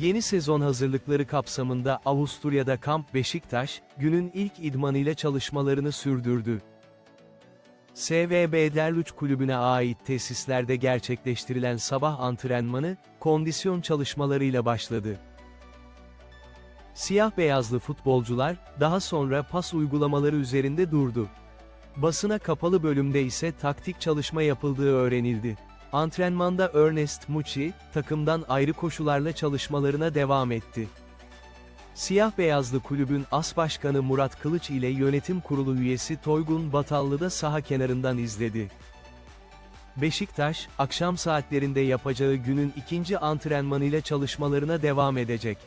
Yeni sezon hazırlıkları kapsamında Avusturya'da Kamp Beşiktaş, günün ilk idmanıyla çalışmalarını sürdürdü. SVB Derluç Kulübü'ne ait tesislerde gerçekleştirilen sabah antrenmanı, kondisyon çalışmalarıyla başladı. Siyah beyazlı futbolcular, daha sonra pas uygulamaları üzerinde durdu. Basına kapalı bölümde ise taktik çalışma yapıldığı öğrenildi. Antrenmanda Ernest Muçi, takımdan ayrı koşularla çalışmalarına devam etti. Siyah beyazlı kulübün as başkanı Murat Kılıç ile yönetim kurulu üyesi Toygun Batallı da saha kenarından izledi. Beşiktaş, akşam saatlerinde yapacağı günün ikinci antrenmanıyla çalışmalarına devam edecek.